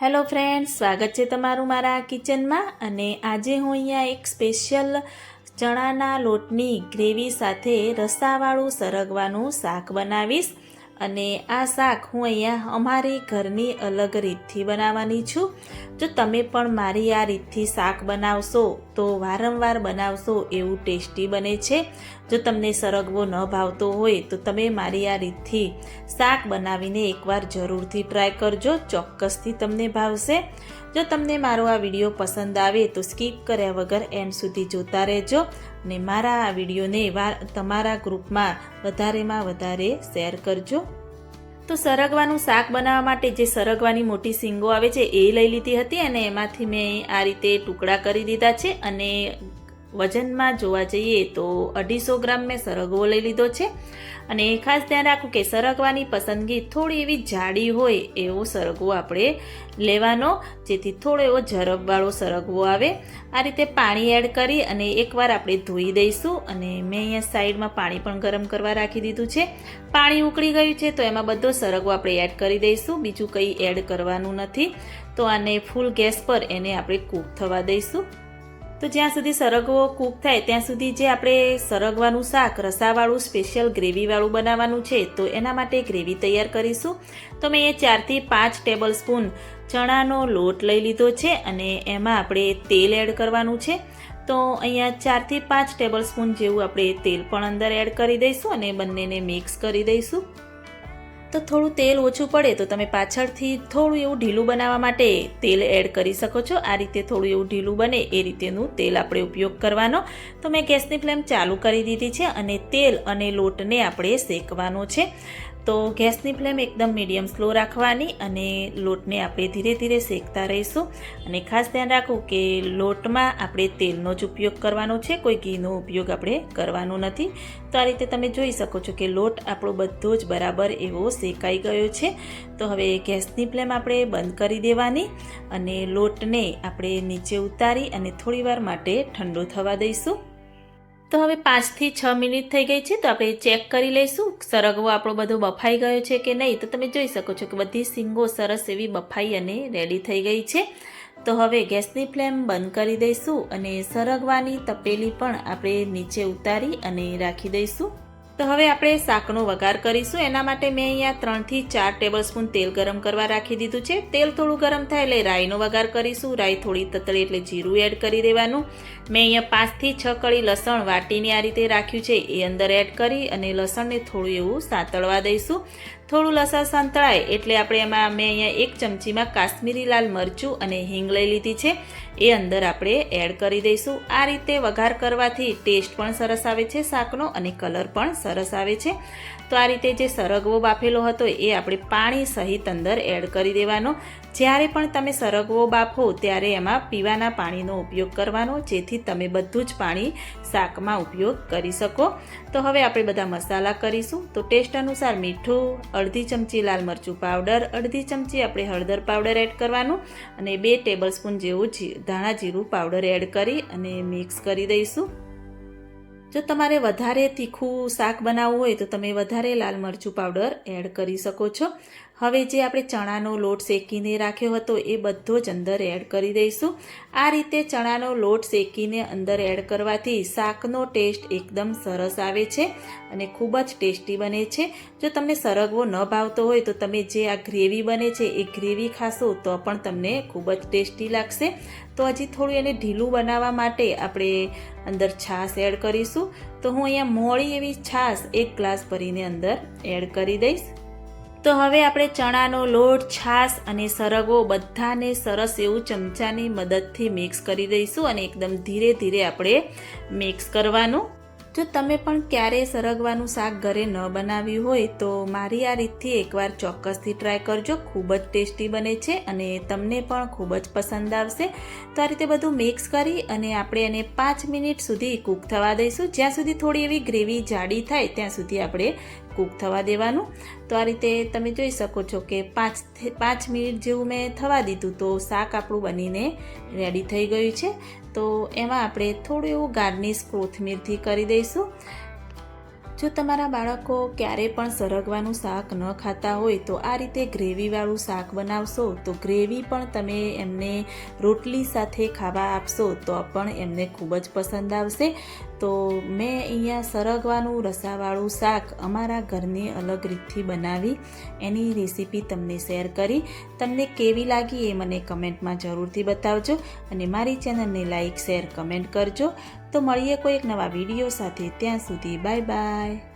Hello friends, સ્વાગત છે તમારું મારા કિચનમાં અને આજે હું અહીંયા એક સ્પેશિયલ ચણાના લોટની ગ્રેવી સાથે રસાવાળું સરગવાનું શાક બનાવીશ. અને આ શાક હું અહીંયા અમારી ઘરની અલગ રીતથી બનાવવાની છું. જો તમે પણ મારી આ રીતથી શાક બનાવશો, તો વારંવાર બનાવશો એવું ટેસ્ટી બને છે. જો તમને સરગવો ન ભાવતો હોય, તો તમે મારી આ રીતથી શાક બનાવીને એકવાર જરૂરથી ટ્રાય કરજો, ચોક્કસથી તમને ભાવશે. જો તમને મારો આ વીડિયો પસંદ આવે, તો સ્કીપ કર્યા વગર એન્ડ સુધી જોતા રહેજો અને મારા આ વિડીયોને તમારા ગ્રુપમાં વધારેમાં વધારે શેર કરજો. તો સરગવાનું શાક બનાવવા માટે જે સરગવાની મોટી સિંગો આવે છે, એ લઈ લીધી હતી અને એમાંથી મેં આ રીતે ટુકડા કરી દીધા છે અને વજનમાં જોવા જઈએ તો અઢીસો ગ્રામ મેં સરગવો લઈ લીધો છે. અને ખાસ ધ્યાન રાખવું કે સરગવાની પસંદગી થોડી એવી જાડી હોય એવો સરગવો આપણે લેવાનો, જેથી થોડો એવો ઝરબવાળો સરગવો આવે. આ રીતે પાણી એડ કરી અને એકવાર આપણે ધોઈ દઈશું અને મેં અહીંયા સાઈડમાં પાણી પણ ગરમ કરવા રાખી દીધું છે. પાણી ઉકળી ગયું છે તો એમાં બધો સરગવો આપણે એડ કરી દઈશું, બીજું કંઈ એડ કરવાનું નથી. તો આને ફૂલ ગેસ પર એને આપણે કૂક થવા દઈશું. તો જ્યાં સુધી સરગવો કૂક થાય, ત્યાં સુધી જે આપણે સરગવાનું શાક, રસાવાળું સ્પેશિયલ ગ્રેવીવાળું બનાવવાનું છે, તો એના માટે ગ્રેવી તૈયાર કરીશું. તો મેં એ ચારથી પાંચ ટેબલ સ્પૂન ચણાનો લોટ લઈ લીધો છે અને એમાં આપણે તેલ એડ કરવાનું છે. તો અહીંયા ચારથી પાંચ ટેબલ સ્પૂન જેવું આપણે તેલ પણ અંદર એડ કરી દઈશું અને બંનેને મિક્સ કરી દઈશું. તો થોડું તેલ ઓછું પડે તો તમે પાછળથી થોડું એવું ઢીલું બનાવવા માટે તેલ એડ કરી શકો છો. આ રીતે થોડું એવું ઢીલું બને એ રીતેનું તેલ આપણે ઉપયોગ કરવાનો. તો મેં ગેસની ફ્લેમ ચાલુ કરી દીધી છે અને તેલ અને લોટને આપણે શેકવાનો છે. તો ગેસની ફ્લેમ એકદમ મીડિયમ સ્લો રાખવાની અને લોટને આપણે ધીરે ધીરે શેકતા રહીશું. અને ખાસ ધ્યાન રાખવું કે લોટમાં આપણે તેલનો જ ઉપયોગ કરવાનો છે, કોઈ ઘીનો ઉપયોગ આપણે કરવાનો નથી. તો આ રીતે તમે જોઈ શકો છો કે લોટ આપણો બધો જ બરાબર એવો શેકાઈ ગયો છે. તો હવે ગેસની ફ્લેમ આપણે બંધ કરી દેવાની અને લોટને આપણે નીચે ઉતારી અને થોડીવાર માટે ઠંડો થવા દઈશું. તો હવે પાંચથી છ મિનિટ થઈ ગઈ છે, તો આપણે ચેક કરી લઈશું સરગવો આપણો બધો બફાઈ ગયો છે કે નહીં. તો તમે જોઈ શકો છો કે બધી સિંગો સરસ એવી બફાઈ અને રેડી થઈ ગઈ છે. તો હવે ગેસની ફ્લેમ બંધ કરી દઈશું અને સરગવાની તપેલી પણ આપણે નીચે ઉતારી અને રાખી દઈશું. તો હવે આપણે શાકનો વઘાર કરીશું. એના માટે મેં અહીંયા ત્રણથી ચાર ટેબલ સ્પૂન તેલ ગરમ કરવા રાખી દીધું છે. તેલ થોડું ગરમ થાય એટલે રાઈનો વઘાર કરીશું. રાઈ થોડી તતળી એટલે જીરું એડ કરી દેવાનું. મેં અહીંયા પાંચથી છ કળી લસણ વાટીને આ રીતે રાખ્યું છે. એ અંદર એડ કરી અને લસણને થોડું એવું સાંતળવા દઈશું. થોડું લસણ સંતળાય એટલે આપણે એમાં મેં અહીંયા એક ચમચીમાં કાશ્મીરી લાલ મરચું અને હિંગ લઈ લીધી છે. એ અંદર આપણે એડ કરી દઈશું. આ રીતે વઘાર કરવાથી ટેસ્ટ પણ સરસ આવે છે, શાકનો અને કલર પણ સરસ આવે છે. તો આ રીતે જે સરગવો બાફેલો હતો એ આપણે પાણી સહિત અંદર એડ કરી દેવાનો. જ્યારે પણ તમે સરગવો બાફો ત્યારે એમાં પીવાના પાણીનો ઉપયોગ કરવાનો, જેથી તમે બધું જ પાણી શાકમાં ઉપયોગ કરી શકો. તો હવે આપણે બધા મસાલા કરીશું. તો ટેસ્ટ અનુસાર મીઠું, અડધી ચમચી લાલ મરચું પાવડર, અડધી ચમચી આપણે હળદર પાવડર એડ કરવાનું અને બે ટેબલ સ્પૂન જેવું ધાણા જીરું પાવડર એડ કરી અને મિક્સ કરી દઈશું. જો તમારે વધારે તીખું શાક બનાવવું હોય તો તમે વધારે લાલ મરચું પાવડર એડ કરી શકો છો. હવે જે આપણે ચણાનો લોટ શેકીને રાખ્યો હતો એ બધો જ અંદર એડ કરી દઈશું. આ રીતે ચણાનો લોટ શેકીને અંદર એડ કરવાથી શાકનો ટેસ્ટ એકદમ સરસ આવે છે અને ખૂબ જ ટેસ્ટી બને છે. જો તમને સરગવો ન ભાવતો હોય તો તમે જે આ ગ્રેવી બને છે એ ગ્રેવી ખાશો તો પણ તમને ખૂબ જ ટેસ્ટી લાગશે. તો હજી થોડું એને ઢીલું બનાવવા માટે આપણે અંદર છાશ એડ કરીશું. તો હું અહીંયા મોળી એવી છાશ એક ગ્લાસ ભરીને અંદર એડ કરી દઈશ. તો હવે આપણે ચણાનો લોટ, છાશ અને સરગવો બધાને સરસ એવું ચમચાની મદદથી મિક્સ કરી દઈશું અને એકદમ ધીરે ધીરે આપણે મિક્સ કરવાનું. જો તમે પણ ક્યારેય સરગવાનું શાક ઘરે ન બનાવ્યું હોય તો મારી આ રીતથી એકવાર ચોક્કસથી ટ્રાય કરજો. ખૂબ જ ટેસ્ટી બને છે અને તમને પણ ખૂબ જ પસંદ આવશે. તો આ રીતે બધું મિક્સ કરી અને આપણે એને પાંચ મિનિટ સુધી કૂક થવા દઈશું. જ્યાં સુધી થોડી એવી ગ્રેવી જાડી થાય, ત્યાં સુધી આપણે કૂક થવા દેવાનું. તો આ રીતે તમે જોઈ શકો છો કે પાંચ પાંચ મિનિટ જેવું મેં થવા દીધું તો શાક આપણું બનીને રેડી થઈ ગયું છે. તો એમાં આપણે થોડું એવું ગાર્નિશ કોથમીરથી કરી દઈશું. જો તમારા બાળકો ક્યારે પણ સરગવાનું શાક ન ખાતા હોય તો આ રીતે ગ્રેવીવાળું શાક બનાવશો, તો ગ્રેવી પણ તમે એમને રોટલી સાથે ખાવા આપશો તો પણ એમને ખૂબ જ પસંદ આવશે. તો મેં અહીંયા સરગવાનું રસાવાળું શાક અમારા ઘરની અલગ રીતથી બનાવી, એની રેસીપી તમને શેર કરી. તમને કેવી લાગી એ મને કમેન્ટમાં જરૂરથી બતાવજો અને મારી ચેનલને લાઈક, શેર, કમેન્ટ કરજો. તો મળીએ કોઈ એક નવા વીડિયો સાથે. ત્યાં સુધી બાય બાય.